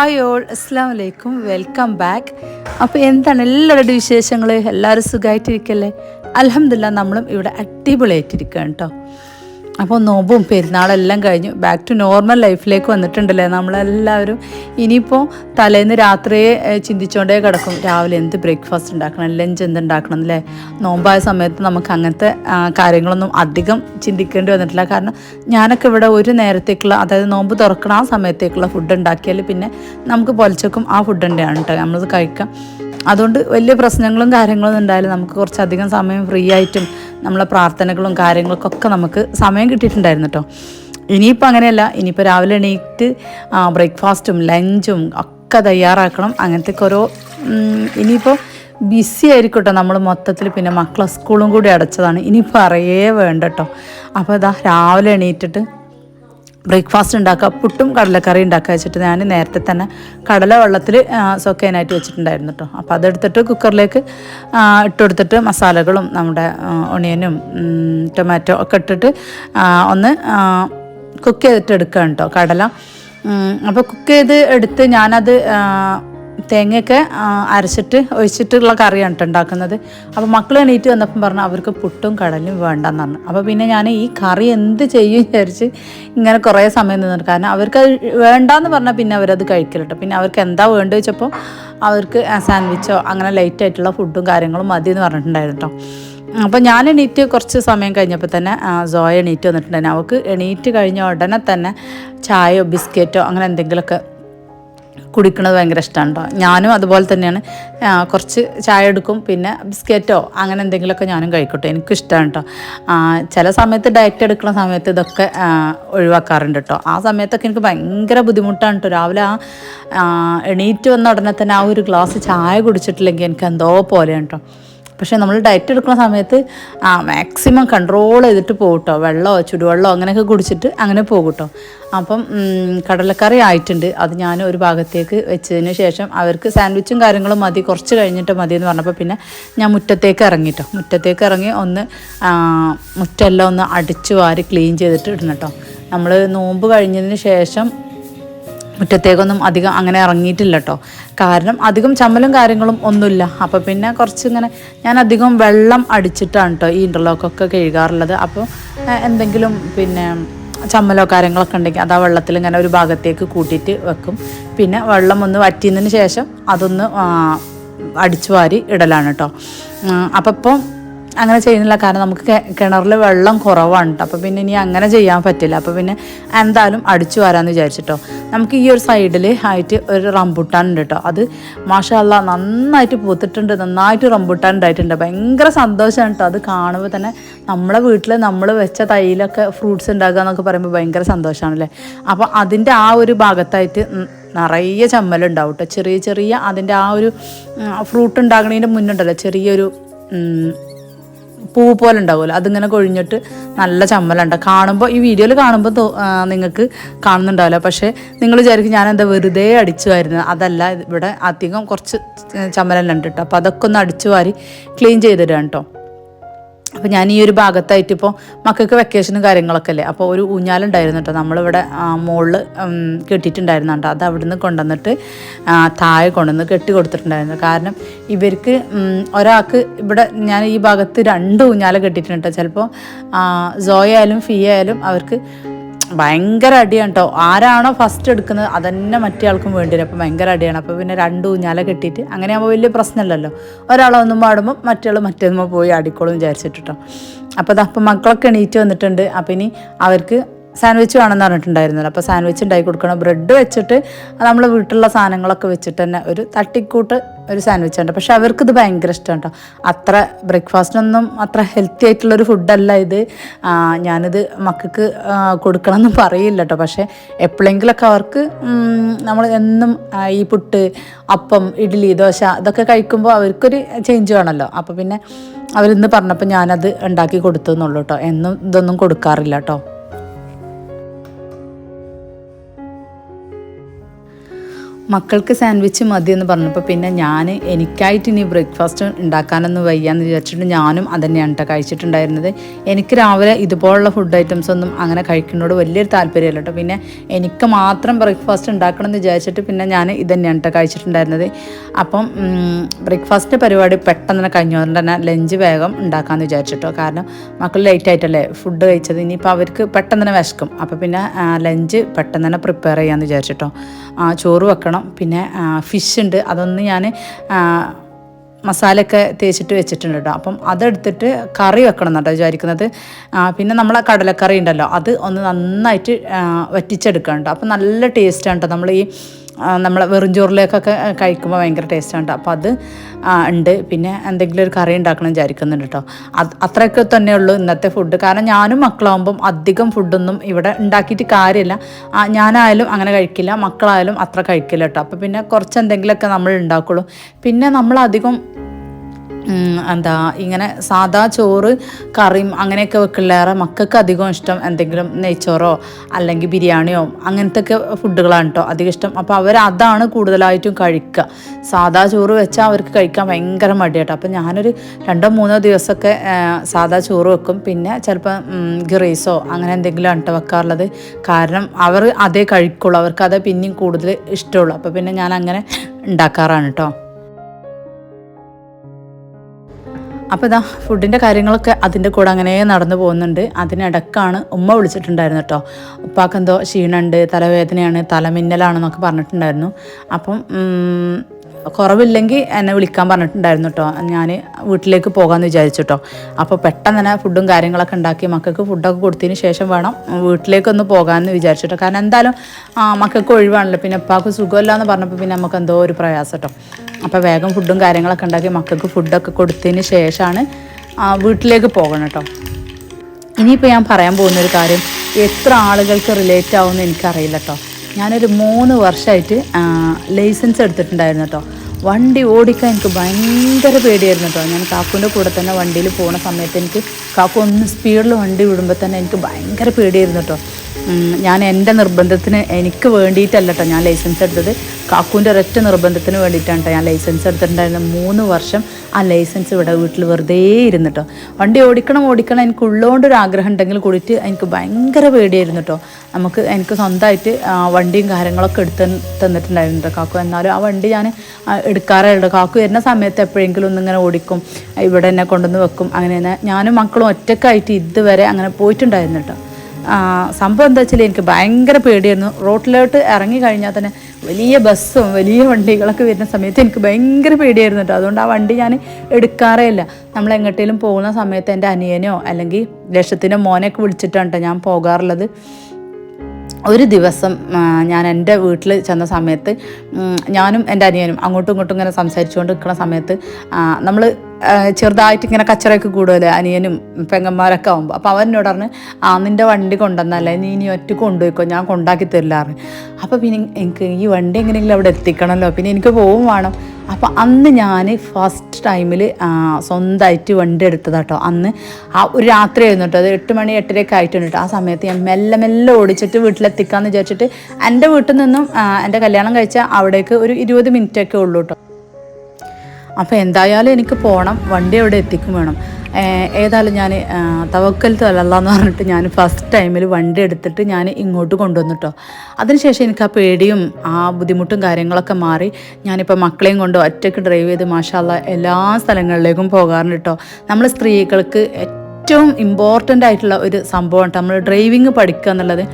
Hi all അസ്സാം വലൈക്കും welcome back അപ്പോൾ എന്താണ് എല്ലാവരുടെ വിശേഷങ്ങൾ എല്ലാവരും സുഖമായിട്ടിരിക്കല്ലേ അലഹമില്ല നമ്മളും ഇവിടെ അടിപൊളിയായിട്ടിരിക്കുകയാണ് കേട്ടോ അപ്പോൾ നോമ്പും പെരുന്നാളെല്ലാം കഴിഞ്ഞു. ബാക്ക് ടു നോർമൽ ലൈഫിലേക്ക് വന്നിട്ടുണ്ടല്ലേ? നമ്മളെല്ലാവരും ഇനിയിപ്പോൾ തലേന്ന് രാത്രിയെ ചിന്തിച്ചുകൊണ്ടേ കിടക്കും. രാവിലെ എന്ത് ബ്രേക്ക്ഫാസ്റ്റ് ഉണ്ടാക്കണം? ലഞ്ച് എന്ത് ഉണ്ടാക്കണം അല്ലേ? നോമ്പായ സമയത്ത് നമുക്ക് അങ്ങനത്തെ കാര്യങ്ങളൊന്നും അധികം ചിന്തിക്കേണ്ടി വന്നിട്ടില്ല. കാരണം ഞാനൊക്കെ ഇവിടെ ഒരു നേരത്തേക്കുള്ള അതായത് നോമ്പ് തുറക്കണ ആ സമയത്തേക്കുള്ള ഫുഡ് ഉണ്ടാക്കിയാൽ പിന്നെ നമുക്ക് പൊലച്ചക്കും ആ ഫുഡ് തന്നെയാണ് കേട്ടോ. നമ്മളത് കഴിക്കാം. അതുകൊണ്ട് വലിയ പ്രശ്നങ്ങളും കാര്യങ്ങളൊന്നും ഉണ്ടായാലും നമുക്ക് കുറച്ചധികം സമയം ഫ്രീ ആയിട്ടും നമ്മളെ പ്രാർത്ഥനകളും കാര്യങ്ങൾക്കൊക്കെ നമുക്ക് സമയം കിട്ടിയിട്ടുണ്ടായിരുന്നു കേട്ടോ. ഇനിയിപ്പോൾ അങ്ങനെയല്ല ഇനിയിപ്പോൾ രാവിലെ എണീറ്റ് ബ്രേക്ക്ഫാസ്റ്റും ലഞ്ചും ഒക്കെ തയ്യാറാക്കണം. അങ്ങനത്തെ ഓരോ ഇനിയിപ്പോൾ ബിസി ആയിരിക്കും കേട്ടോ. നമ്മൾ മൊത്തത്തിൽ പിന്നെ മക്കളെ സ്കൂളും കൂടി അടച്ചതാണ്. ഇനിയിപ്പോൾ അറിയേ വേണ്ട കേട്ടോ. അപ്പോൾ ഇതാ രാവിലെ എണീറ്റിട്ട് ബ്രേക്ക്ഫാസ്റ്റ് ഉണ്ടാക്കുക പുട്ടും കടലക്കറി ഉണ്ടാക്കുക വെച്ചിട്ട് ഞാൻ നേരത്തെ തന്നെ കടല വെള്ളത്തിൽ സൊക്കേനായിട്ട് വെച്ചിട്ടുണ്ടായിരുന്നു കേട്ടോ അപ്പോൾ അതെടുത്തിട്ട് കുക്കറിലേക്ക് ഇട്ട് കൊടുത്തിട്ട് മസാലകളും നമ്മുടെ ഒണിയനും ടൊമാറ്റോ ഒക്കെ ഇട്ടിട്ട് ഒന്ന് കുക്ക് ചെയ്തിട്ട് എടുക്കുകയാണ് കേട്ടോ കടല. അപ്പോൾ കുക്ക് ചെയ്ത് എടുത്ത് ഞാനത് തേങ്ങയൊക്കെ അരച്ചിട്ട് ഒഴിച്ചിട്ടുള്ള കറിയാണ് കേട്ടോ ഉണ്ടാക്കുന്നത്. അപ്പോൾ മക്കൾ എണീറ്റ് വന്നപ്പം പറഞ്ഞു അവർക്ക് പുട്ടും കടലും വേണ്ടെന്ന് പറഞ്ഞു അപ്പോൾ പിന്നെ ഞാൻ ഈ കറി എന്ത് ചെയ്യും വിചാരിച്ച് ഇങ്ങനെ കുറേ സമയം നിന്നിട്ട് കാരണം അവർക്ക് വേണ്ടാന്ന് പറഞ്ഞാൽ പിന്നെ അവരത് കഴിക്കില്ല കേട്ടോ പിന്നെ അവർക്ക് എന്താ വേണ്ട വെച്ചപ്പോൾ അവർക്ക് സാൻഡ്വിച്ചോ അങ്ങനെ ലൈറ്റ് ആയിട്ടുള്ള ഫുഡും കാര്യങ്ങളും മതി എന്ന് പറഞ്ഞിട്ടുണ്ടായിരുന്നു കേട്ടോ അപ്പോൾ ഞാൻ എണീറ്റ് കുറച്ച് സമയം കഴിഞ്ഞപ്പോൾ തന്നെ സോയ എണീറ്റ് വന്നിട്ടുണ്ടായിരുന്നു. അവൾക്ക് എണീറ്റ് കഴിഞ്ഞ ഉടനെ തന്നെ ചായയോ ബിസ്ക്കറ്റോ അങ്ങനെ എന്തെങ്കിലുമൊക്കെ കുടിക്കുന്നത് ഭയങ്കര ഇഷ്ടമാണ് കേട്ടോ ഞാനും അതുപോലെ തന്നെയാണ്. കുറച്ച് ചായ എടുക്കും പിന്നെ ബിസ്ക്കറ്റോ അങ്ങനെ എന്തെങ്കിലുമൊക്കെ ഞാനും കഴിക്കട്ടെ. എനിക്കും ഇഷ്ടമാണ് കേട്ടോ ചില സമയത്ത് ഡയറ്റ് എടുക്കുന്ന സമയത്ത് ഇതൊക്കെ ഒഴിവാക്കാറുണ്ട് കേട്ടോ. ആ സമയത്തൊക്കെ എനിക്ക് ഭയങ്കര ബുദ്ധിമുട്ടാണ് കേട്ടോ. രാവിലെ ആ, എണീറ്റ് വന്ന ഉടനെ തന്നെ ആ ഒരു ഗ്ലാസ് ചായ കുടിച്ചിട്ടില്ലെങ്കിൽ എനിക്ക് എന്തോ പോലെയാണ് കേട്ടോ. പക്ഷേ നമ്മൾ ഡയറ്റ് എടുക്കുന്ന സമയത്ത് ആ മാക്സിമം കൺട്രോൾ ചെയ്തിട്ട് പോകട്ടോ കേട്ടോ വെള്ളമോ ചുടുവെള്ളമോ അങ്ങനെയൊക്കെ കുടിച്ചിട്ട് അങ്ങനെ പോകട്ടോ. അപ്പം കടലക്കറി ആയിട്ടുണ്ട്. അത് ഞാൻ ഒരു ഭാഗത്തേക്ക് വെച്ചതിന് ശേഷം അവർക്ക് സാൻഡ്വിച്ചും കാര്യങ്ങളും മതി. കുറച്ച് കഴിഞ്ഞിട്ട് മതി എന്ന് പറഞ്ഞപ്പോൾ പിന്നെ ഞാൻ മുറ്റത്തേക്ക് ഇറങ്ങിട്ടോ. മുറ്റത്തേക്ക് ഇറങ്ങി ഒന്ന് മുറ്റെല്ലാം ഒന്ന് അടിച്ചു വാരി ക്ലീൻ ചെയ്തിട്ട് ഇടണം കേട്ടോ. നമ്മൾ നോമ്പ് കഴിഞ്ഞതിന് ശേഷം മുറ്റത്തേക്കൊന്നും അധികം അങ്ങനെ ഇറങ്ങിയിട്ടില്ല കേട്ടോ കാരണം അധികം ചമ്മലും കാര്യങ്ങളും ഒന്നുമില്ല. അപ്പോൾ പിന്നെ കുറച്ച് ഇങ്ങനെ ഞാൻ അധികം വെള്ളം അടിച്ചിട്ടാണ് കേട്ടോ ഈ ഇന്റർലോക്കൊക്കെ കഴുകാറുള്ളത്. അപ്പോൾ എന്തെങ്കിലും പിന്നെ ചമ്മലോ കാര്യങ്ങളൊക്കെ ഉണ്ടെങ്കിൽ അത് ആ വെള്ളത്തിൽ ഇങ്ങനെ ഒരു ഭാഗത്തേക്ക് കൂട്ടിയിട്ട് വെക്കും. പിന്നെ വെള്ളം ഒന്ന് വറ്റിയതിന് ശേഷം അതൊന്ന് അടിച്ചു വാരി ഇടലാണ് കേട്ടോ അപ്പം അങ്ങനെ ചെയ്യുന്നില്ല. കാരണം നമുക്ക് കിണറിൽ വെള്ളം കുറവാണ് കേട്ടോ അപ്പോൾ പിന്നെ ഇനി അങ്ങനെ ചെയ്യാൻ പറ്റില്ല. അപ്പോൾ പിന്നെ എന്തായാലും അടിച്ചു വരാമെന്ന് വിചാരിച്ചിട്ടോ. നമുക്ക് ഈ ഒരു സൈഡിൽ ആയിട്ട് ഒരു റംബുട്ടാൻ ഉണ്ട് കേട്ടോ അത് മാഷല്ല നന്നായിട്ട് പൂത്തിട്ടുണ്ട്. നന്നായിട്ട് റംബുട്ടാൻ ഉണ്ടായിട്ടുണ്ട്. ഭയങ്കര സന്തോഷമാണ് കേട്ടോ അത് കാണുമ്പോൾ തന്നെ നമ്മളെ വീട്ടിൽ നമ്മൾ വെച്ച തൈയിലൊക്കെ ഫ്രൂട്ട്സ് ഉണ്ടാകുക എന്നൊക്കെ പറയുമ്പോൾ ഭയങ്കര സന്തോഷമാണല്ലേ അപ്പോൾ അതിന്റെ ആ ഒരു ഭാഗത്തായിട്ട് നിറയെ ചമ്മലുണ്ടാവും കേട്ടോ ചെറിയ ചെറിയ അതിന്റെ ആ ഒരു ഫ്രൂട്ട് ഉണ്ടാകുന്നതിന്റെ മുന്നുണ്ടല്ലോ ചെറിയൊരു പൂ പോലെ ഉണ്ടാവുമല്ലോ അതിങ്ങനെ കൊഴിഞ്ഞിട്ട് നല്ല ചമ്മലുണ്ട്. കാണുമ്പോൾ ഈ വീഡിയോയിൽ കാണുമ്പോൾ നിങ്ങൾക്ക് കാണുന്നുണ്ടാവില്ല. പക്ഷേ നിങ്ങൾ വിചാരിക്കും ഞാൻ എന്താ വെറുതെ അടിച്ചു വരുന്നത് അതല്ല ഇവിടെ അധികം കുറച്ച് ചമ്മലെല്ലാം ഉണ്ട് കേട്ടോ അപ്പോൾ അതൊക്കെ ഒന്ന് അടിച്ചു വാരി ക്ലീൻ ചെയ്തിടാം കേട്ടോ അപ്പോൾ ഞാൻ ഈ ഒരു ഭാഗത്തായിട്ട് ഇപ്പോൾ മക്കൾക്ക് വെക്കേഷനും കാര്യങ്ങളൊക്കെ അല്ലേ? അപ്പോൾ ഒരു ഊഞ്ഞാലുണ്ടായിരുന്നു കേട്ടോ നമ്മളിവിടെ മുകളിൽ കെട്ടിയിട്ടുണ്ടായിരുന്നു കേട്ടോ അത് അവിടുന്ന് കൊണ്ടുവന്നിട്ട് താഴെ കൊണ്ടുവന്ന് കെട്ടി കൊടുത്തിട്ടുണ്ടായിരുന്നു. കാരണം ഇവർക്ക് ഒരാൾക്ക് ഇവിടെ ഞാൻ ഈ ഭാഗത്ത് രണ്ട് ഊഞ്ഞാല കെട്ടിയിട്ടുണ്ട് കേട്ടോ ചിലപ്പോൾ സോയ ആയാലും ഫീ ആയാലും അവർക്ക് ഭയങ്കര അടിയാണ് കേട്ടോ ആരാണോ ഫസ്റ്റ് എടുക്കുന്നത് അതന്നെ മറ്റേ ആൾക്കും വേണ്ടി വരും. അപ്പോൾ ഭയങ്കര അടിയാണ്. അപ്പോൾ പിന്നെ രണ്ട് ഊഞ്ഞാല കെട്ടിയിട്ട് അങ്ങനെ ആകുമ്പോൾ വലിയ പ്രശ്നമില്ലല്ലോ. ഒരാളൊന്നും പാടുമ്പോൾ മറ്റേ മറ്റേതുമ്പോൾ പോയി അടിക്കോളും വിചാരിച്ചിട്ട് അപ്പോൾ അത് അപ്പം മക്കളൊക്കെ എണീറ്റ് വന്നിട്ടുണ്ട്. അപ്പം ഇനി അവർക്ക് സാൻഡ്വിച്ച് വേണമെന്ന് പറഞ്ഞിട്ടുണ്ടായിരുന്നല്ലോ. അപ്പോൾ സാൻഡ്വിച്ച് ഉണ്ടാക്കി കൊടുക്കണം. ബ്രെഡ് വെച്ചിട്ട് നമ്മൾ വീട്ടിലുള്ള സാധനങ്ങളൊക്കെ വെച്ചിട്ട് തന്നെ ഒരു തട്ടിക്കൂട്ട് ഒരു സാൻഡ്വിച്ച് ഉണ്ട്. പക്ഷെ ഇത് ഭയങ്കര ഇഷ്ടമാണ് കേട്ടോ. അത്ര ബ്രേക്ക്ഫാസ്റ്റിനൊന്നും അത്ര ഹെൽത്തി ആയിട്ടുള്ളൊരു ഫുഡല്ല ഇത്. ഞാനിത് മക്കൾക്ക് കൊടുക്കണം എന്ന് പറയില്ല കേട്ടോ. പക്ഷേ എപ്പോഴെങ്കിലൊക്കെ അവർക്ക് നമ്മൾ എന്നും ഈ പുട്ട് അപ്പം ഇഡ്ഡലി ദോശ ഇതൊക്കെ കഴിക്കുമ്പോൾ അവർക്കൊരു ചേഞ്ച് വേണമല്ലോ. അപ്പോൾ പിന്നെ അവരിന്ന് പറഞ്ഞപ്പോൾ ഞാനത് ഉണ്ടാക്കി കൊടുത്തു എന്നുള്ളൂ കേട്ടോ. എന്നും ഇതൊന്നും കൊടുക്കാറില്ല കേട്ടോ. മക്കൾക്ക് സാൻഡ്വിച്ച് മതി എന്ന് പറഞ്ഞപ്പോൾ പിന്നെ ഞാൻ എനിക്കായിട്ട് ഇനി ബ്രേക്ക്ഫാസ്റ്റ് ഉണ്ടാക്കാനൊന്നും വയ്യാന്ന് വിചാരിച്ചിട്ട് ഞാനും അതന്നെയാണ് കേട്ടോ കഴിച്ചിട്ടുണ്ടായിരുന്നത്. എനിക്ക് രാവിലെ ഇതുപോലുള്ള ഫുഡ് ഐറ്റംസ് ഒന്നും അങ്ങനെ കഴിക്കുന്നതോട് വലിയൊരു താല്പര്യമില്ല കേട്ടോ പിന്നെ എനിക്ക് മാത്രം ബ്രേക്ക്ഫാസ്റ്റ് ഉണ്ടാക്കണം എന്ന് വിചാരിച്ചിട്ട് പിന്നെ ഞാൻ ഇതന്നെയാണ് കേട്ടോ കഴിച്ചിട്ടുണ്ടായിരുന്നത്. അപ്പം ബ്രേക്ക്ഫാസ്റ്റ് പരിപാടി പെട്ടെന്ന് തന്നെ കഴിഞ്ഞുകൊണ്ട് തന്നെ ലഞ്ച് വേഗം ഉണ്ടാക്കാമെന്ന് വിചാരിച്ചിട്ടോ കാരണം മക്കൾ ലേറ്റ് ആയിട്ടല്ലേ ഫുഡ് കഴിച്ചത്. ഇനിയിപ്പോൾ അവർക്ക് പെട്ടെന്ന് തന്നെ വിശക്കും. അപ്പോൾ പിന്നെ ലഞ്ച് പെട്ടെന്ന് തന്നെ പ്രിപ്പയർ ചെയ്യാമെന്ന് വിചാരിച്ചിട്ടോ ചോറ് വെക്കണം? പിന്നെ ഫിഷ് ഉണ്ട്. അതൊന്ന് ഞാൻ മസാലയൊക്കെ തേച്ചിട്ട് വെച്ചിട്ടുണ്ട് കേട്ടോ. അപ്പം അതെടുത്തിട്ട് കറി വെക്കണം എന്നാട്ടോ വിചാരിക്കുന്നത്. പിന്നെ നമ്മളെ കടലക്കറി ഉണ്ടല്ലോ. അത് ഒന്ന് നന്നായിട്ട് വറ്റിച്ചെടുക്കണം കേട്ടോ. അപ്പം നല്ല ടേസ്റ്റാണ് കേട്ടോ നമ്മൾ ഈ ആ, നമ്മളെ വെറും ചോറിലേക്കൊക്കെ കഴിക്കുമ്പോൾ ഭയങ്കര ടേസ്റ്റാണ് കേട്ടോ അപ്പോൾ അത് ഉണ്ട്. പിന്നെ എന്തെങ്കിലും ഒരു കറി ഉണ്ടാക്കണം വിചാരിക്കുന്നുണ്ട് കേട്ടോ അത് അത്രയൊക്കെ തന്നെ ഉള്ളൂ ഇന്നത്തെ ഫുഡ് കാരണം ഞാനും മക്കളാകുമ്പം അധികം ഫുഡൊന്നും ഇവിടെ ഉണ്ടാക്കിയിട്ട് കാര്യമില്ല. ഞാനായാലും അങ്ങനെ കഴിക്കില്ല. മക്കളായാലും അത്ര കഴിക്കില്ല കേട്ടോ അപ്പോൾ പിന്നെ കുറച്ച് എന്തെങ്കിലുമൊക്കെ നമ്മൾ ഉണ്ടാക്കുള്ളൂ. പിന്നെ നമ്മളധികം ഉം, എന്താ ഇങ്ങനെ സാദാ ചോറ് കറിയും അങ്ങനെയൊക്കെ വെക്കുള്ളേറെ മക്കൾക്ക് അധികം ഇഷ്ടം എന്തെങ്കിലും നെയ്ച്ചോറോ അല്ലെങ്കിൽ ബിരിയാണിയോ അങ്ങനത്തെ ഒക്കെ ഫുഡുകളാണ് കേട്ടോ അധികം ഇഷ്ടം. അപ്പോൾ അവർ അതാണ് കൂടുതലായിട്ടും കഴിക്കുക. സാദാ ചോറ് വെച്ചാൽ അവർക്ക് കഴിക്കാൻ ഭയങ്കര മടിയാട്ടോ. അപ്പോൾ ഞാനൊരു രണ്ടോ മൂന്നോ ദിവസമൊക്കെ സാദാ ചോറ് വെക്കും. പിന്നെ ചിലപ്പോൾ ഗിറീസോ അങ്ങനെ എന്തെങ്കിലും ആണ് വെക്കാറുള്ളത്. കാരണം അവർ അതേ കഴിക്കുള്ളൂ. അവർക്ക് അതേ പിന്നെയും കൂടുതൽ ഇഷ്ടമുള്ളൂ. അപ്പോൾ പിന്നെ ഞാൻ അങ്ങനെ ഉണ്ടാക്കാറാണ് കേട്ടോ അപ്പോൾ ഇതാ ഫുഡിന്റെ കാര്യങ്ങളൊക്കെ അതിന്റെ കൂടെ അങ്ങനെ നടന്നു പോകുന്നുണ്ട്. അതിനിടക്കാണ് ഉമ്മ വിളിച്ചിട്ടുണ്ടായിരുന്നു കേട്ടോ ഉപ്പാക്കെന്തോ ക്ഷീണമുണ്ട് തലവേദനയാണ് തലമിന്നലാണെന്നൊക്കെ പറഞ്ഞിട്ടുണ്ടായിരുന്നു. അപ്പം കുറവില്ലെങ്കിൽ എന്നെ വിളിക്കാൻ പറഞ്ഞിട്ടുണ്ടായിരുന്നു കേട്ടോ ഞാൻ വീട്ടിലേക്ക് പോകാമെന്ന് വിചാരിച്ചു കേട്ടോ അപ്പോൾ പെട്ടെന്ന് തന്നെ ഫുഡും കാര്യങ്ങളൊക്കെ ഉണ്ടാക്കി മക്കൾക്ക് ഫുഡൊക്കെ കൊടുത്തതിന് ശേഷം വേണം വീട്ടിലേക്കൊന്ന് പോകാമെന്ന് വിചാരിച്ചിട്ടോ കാരണം എന്തായാലും മക്കൾക്ക് ഒഴിവാണല്ലോ. പിന്നെ ഉപ്പാക്ക് സുഖമില്ല എന്ന് പറഞ്ഞപ്പോൾ പിന്നെ നമുക്ക് എന്തോ ഒരു പ്രയാസം കേട്ടോ അപ്പോൾ വേഗം ഫുഡും കാര്യങ്ങളൊക്കെ ഉണ്ടാക്കി മക്കൾക്ക് ഫുഡൊക്കെ കൊടുത്തതിന് ശേഷമാണ് വീട്ടിലേക്ക് പോകണം കേട്ടോ ഇനിയിപ്പോൾ ഞാൻ പറയാൻ പോകുന്നൊരു കാര്യം എത്ര ആളുകൾക്ക് റിലേറ്റ് ആവുമെന്ന് എനിക്കറിയില്ല കേട്ടോ ഞാനൊരു മൂന്ന് വർഷമായിട്ട് ലൈസൻസ് എടുത്തിട്ടുണ്ടായിരുന്നു കേട്ടോ വണ്ടി ഓടിക്കാൻ എനിക്ക് ഭയങ്കര പേടിയായിരുന്നു കേട്ടോ ഞാൻ കാക്കുവിന്റെ കൂടെ തന്നെ വണ്ടിയിൽ പോകുന്ന സമയത്ത് എനിക്ക് കാക്കു ഒന്ന് സ്പീഡിൽ വണ്ടി വിടുമ്പോൾ തന്നെ എനിക്ക് ഭയങ്കര പേടിയായിരുന്നു കേട്ടോ ഞാൻ എന്റെ നിർബന്ധത്തിന് എനിക്ക് വേണ്ടിയിട്ടല്ല കേട്ടോ ഞാൻ ലൈസൻസ് എടുത്തത്. കാക്കുവിന്റെ ഒരൊറ്റ നിർബന്ധത്തിന് വേണ്ടിയിട്ടാണ് കേട്ടോ ഞാൻ ലൈസൻസ് എടുത്തിട്ടുണ്ടായിരുന്നത്. മൂന്ന് വർഷം ആ ലൈസൻസ് ഇവിടെ വീട്ടിൽ വെറുതെ ഇരുന്നു കേട്ടോ വണ്ടി ഓടിക്കണം ഓടിക്കണം എനിക്ക് ഉള്ളതുകൊണ്ടൊരു ആഗ്രഹം ഉണ്ടെങ്കിൽ കൂടിയിട്ട് എനിക്ക് ഭയങ്കര പേടിയായിരുന്നു കേട്ടോ നമുക്ക് എനിക്ക് സ്വന്തമായിട്ട് വണ്ടിയും കാര്യങ്ങളൊക്കെ എടുത്ത് തന്നിട്ടുണ്ടായിരുന്നു കേട്ടോ കാക്കു. എന്നാലും ആ വണ്ടി ഞാൻ എടുക്കാറേ ഉള്ളൂ കാക്കു വരുന്ന സമയത്ത് എപ്പോഴെങ്കിലും ഒന്നിങ്ങനെ ഓടിക്കും ഇവിടെ എന്നെ കൊണ്ടുവന്ന് വെക്കും അങ്ങനെ ഞാനും മക്കളും ഒറ്റക്കായിട്ട് ഇതുവരെ അങ്ങനെ പോയിട്ടുണ്ടായിരുന്നു കേട്ടോ സംഭവം എന്താ വെച്ചാൽ എനിക്ക് ഭയങ്കര പേടിയായിരുന്നു. റോട്ടിലോട്ട് ഇറങ്ങി കഴിഞ്ഞാൽ തന്നെ വലിയ ബസ്സും വലിയ വണ്ടികളൊക്കെ വരുന്ന സമയത്ത് എനിക്ക് ഭയങ്കര പേടിയായിരുന്നു കേട്ടോ. അതുകൊണ്ട് ആ വണ്ടി ഞാൻ എടുക്കാറേ ഇല്ല. നമ്മൾ എങ്ങോട്ടേലും പോകുന്ന സമയത്ത് എന്റെ അനിയനോ അല്ലെങ്കിൽ ലക്ഷത്തിന്റെ മോനെയൊക്കെ വിളിച്ചിട്ടാണ് കേട്ടോ ഞാൻ പോകാറുള്ളത്. ഒരു ദിവസം ഞാൻ എന്റെ വീട്ടിൽ ചെന്ന സമയത്ത് ഞാനും എന്റെ അനിയനും അങ്ങോട്ടും ഇങ്ങോട്ടും ഇങ്ങനെ സംസാരിച്ചുകൊണ്ട് നിൽക്കുന്ന സമയത്ത് നമ്മൾ ചെറുതായിട്ട് ഇങ്ങനെ കച്ചറയൊക്കെ കൂടുമല്ലേ അനിയനും പെങ്ങന്മാരൊക്കെ ആകുമ്പോൾ അപ്പോൾ അവൻ എന്നോട് പറഞ്ഞ് ആ നിന്റെ വണ്ടി കൊണ്ടുവന്നല്ലേ നീ ഇനി ഒറ്റ കൊണ്ടുപോയിക്കോ ഞാൻ കൊണ്ടാക്കി തരില്ലാറ് അപ്പോൾ പിന്നെ എനിക്ക് ഈ വണ്ടി എങ്ങനെയെങ്കിലും അവിടെ എത്തിക്കണമല്ലോ പിന്നെ എനിക്ക് പോവും വേണം. അപ്പോൾ അന്ന് ഞാൻ ഫസ്റ്റ് ടൈമിൽ സ്വന്തമായിട്ട് വണ്ടി എടുത്തതാട്ടോ. അന്ന് ആ ഒരു രാത്രി ആയിരുന്നു അത് എട്ട് മണി എട്ടരയൊക്കെ ആയിട്ടുണ്ട് ആ സമയത്ത് ഞാൻ മെല്ലെ മെല്ലെ ഓടിച്ചിട്ട് വീട്ടിലെത്തിക്കാമെന്ന് വിചാരിച്ചിട്ട് എന്റെ വീട്ടിൽ നിന്നും എന്റെ കല്യാണം കഴിച്ച അവിടേക്ക് ഒരു ഇരുപത് മിനിറ്റൊക്കെ ഉള്ളൂ കേട്ടോ. അപ്പോൾ എന്തായാലും എനിക്ക് പോകണം വണ്ടി അവിടെ എത്തിക്കും വേണം. ഏതായാലും ഞാൻ തവക്കൽ തലല്ലാന്ന് പറഞ്ഞിട്ട് ഞാൻ ഫസ്റ്റ് ടൈമിൽ വണ്ടി എടുത്തിട്ട് ഞാൻ ഇങ്ങോട്ട് കൊണ്ടുവന്നിട്ടോ അതിനുശേഷം എനിക്ക് ആ പേടിയും ആ ബുദ്ധിമുട്ടും കാര്യങ്ങളൊക്കെ മാറി. ഞാനിപ്പോൾ മക്കളെയും കൊണ്ട് ഒറ്റയ്ക്ക് ഡ്രൈവ് ചെയ്ത് മാഷാല്ല എല്ലാ സ്ഥലങ്ങളിലേക്കും പോകാറുണ്ട് കേട്ടോ നമ്മൾ സ്ത്രീകൾക്ക് ഏറ്റവും ഇമ്പോർട്ടന്റ് ആയിട്ടുള്ള ഒരു സംഭവമാണ് നമ്മൾ ഡ്രൈവിങ് പഠിക്കുക എന്നുള്ളത്.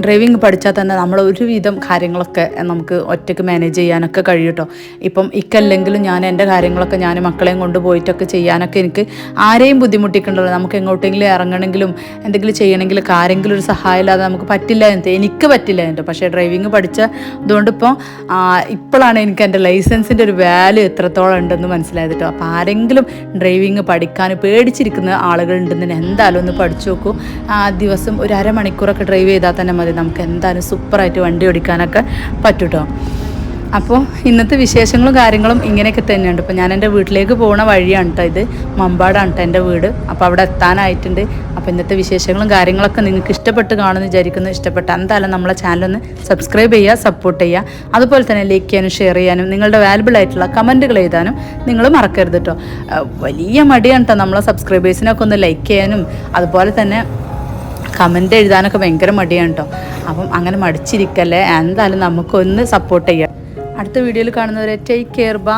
ഡ്രൈവിംഗ് പഠിച്ചാൽ തന്നെ നമ്മൾ ഒരുവിധം കാര്യങ്ങളൊക്കെ നമുക്ക് ഒറ്റയ്ക്ക് മാനേജ് ചെയ്യാനൊക്കെ കഴിയും കേട്ടോ ഇപ്പം ഇക്കല്ലെങ്കിലും ഞാൻ എന്റെ കാര്യങ്ങളൊക്കെ ഞാൻ മക്കളെയും കൊണ്ട് പോയിട്ടൊക്കെ ചെയ്യാനൊക്കെ എനിക്ക് ആരെയും ബുദ്ധിമുട്ടിക്കണ്ടല്ലോ. നമുക്ക് എങ്ങോട്ടെങ്കിലും ഇറങ്ങണമെങ്കിലും എന്തെങ്കിലും ചെയ്യണമെങ്കിലും ആരെങ്കിലും ഒരു സഹായമില്ലാതെ നമുക്ക് പറ്റില്ല എന്ന് എനിക്ക് പറ്റില്ല എന്റെ പക്ഷേ ഡ്രൈവിംഗ് പഠിച്ച അതുകൊണ്ട് ഇപ്പോൾ ഇപ്പോഴാണ് എനിക്ക് എന്റെ ലൈസൻസിന്റെ ഒരു വാല്യൂ എത്രത്തോളം ഉണ്ടെന്ന് മനസ്സിലായത് കേട്ടോ അപ്പോൾ ആരെങ്കിലും ഡ്രൈവിംഗ് പഠിക്കാൻ പേടിച്ചിരിക്കുന്ന ആളുകളുണ്ടെന്ന് എന്തായാലും ഒന്ന് പഠിച്ചു നോക്കൂ. ആ ദിവസം ഒരു അരമണിക്കൂറൊക്കെ ഡ്രൈവ് ചെയ്താൽ തന്നെ മതി നമുക്ക് എന്തായാലും സൂപ്പറായിട്ട് വണ്ടി ഓടിക്കാനൊക്കെ പറ്റും അപ്പോൾ ഇന്നത്തെ വിശേഷങ്ങളും കാര്യങ്ങളും ഇങ്ങനെയൊക്കെ തന്നെയുണ്ട്. ഇപ്പോൾ ഞാൻ എന്റെ വീട്ടിലേക്ക് പോകുന്ന വഴിയാണ് കേട്ടോ ഇത്. മമ്പാടാണ് കേട്ടോ എന്റെ വീട്. അപ്പോൾ അവിടെ എത്താനായിട്ടുണ്ട്. അപ്പോൾ ഇന്നത്തെ വിശേഷങ്ങളും കാര്യങ്ങളൊക്കെ നിങ്ങൾക്ക് ഇഷ്ടപ്പെട്ട് കാണുമെന്ന് വിചാരിക്കുന്നു. ഇഷ്ടപ്പെട്ട എന്തായാലും നമ്മളെ ചാനലൊന്ന് സബ്സ്ക്രൈബ് ചെയ്യുക സപ്പോർട്ട് ചെയ്യുക. അതുപോലെ തന്നെ ലൈക്ക് ചെയ്യാനും ഷെയർ ചെയ്യാനും നിങ്ങളുടെ വാലുബിൾ ആയിട്ടുള്ള കമന്റുകൾ എഴുതാനും നിങ്ങൾ മറക്കരുത് കേട്ടോ വലിയ മടിയാണ് കേട്ടോ നമ്മളെ സബ്സ്ക്രൈബേഴ്സിനൊക്കെ ഒന്ന് ലൈക്ക് ചെയ്യാനും. അതുപോലെ തന്നെ കമന്റ് എഴുതാനൊക്കെ ഭയങ്കര മടിയാണ് കേട്ടോ അപ്പം അങ്ങനെ മടിച്ചിരിക്കല്ലേ. എന്തായാലും നമുക്കൊന്ന് സപ്പോർട്ട് ചെയ്യാം. അടുത്ത വീഡിയോയിൽ കാണുന്നവരെ ടേക്ക് കെയർ ബാ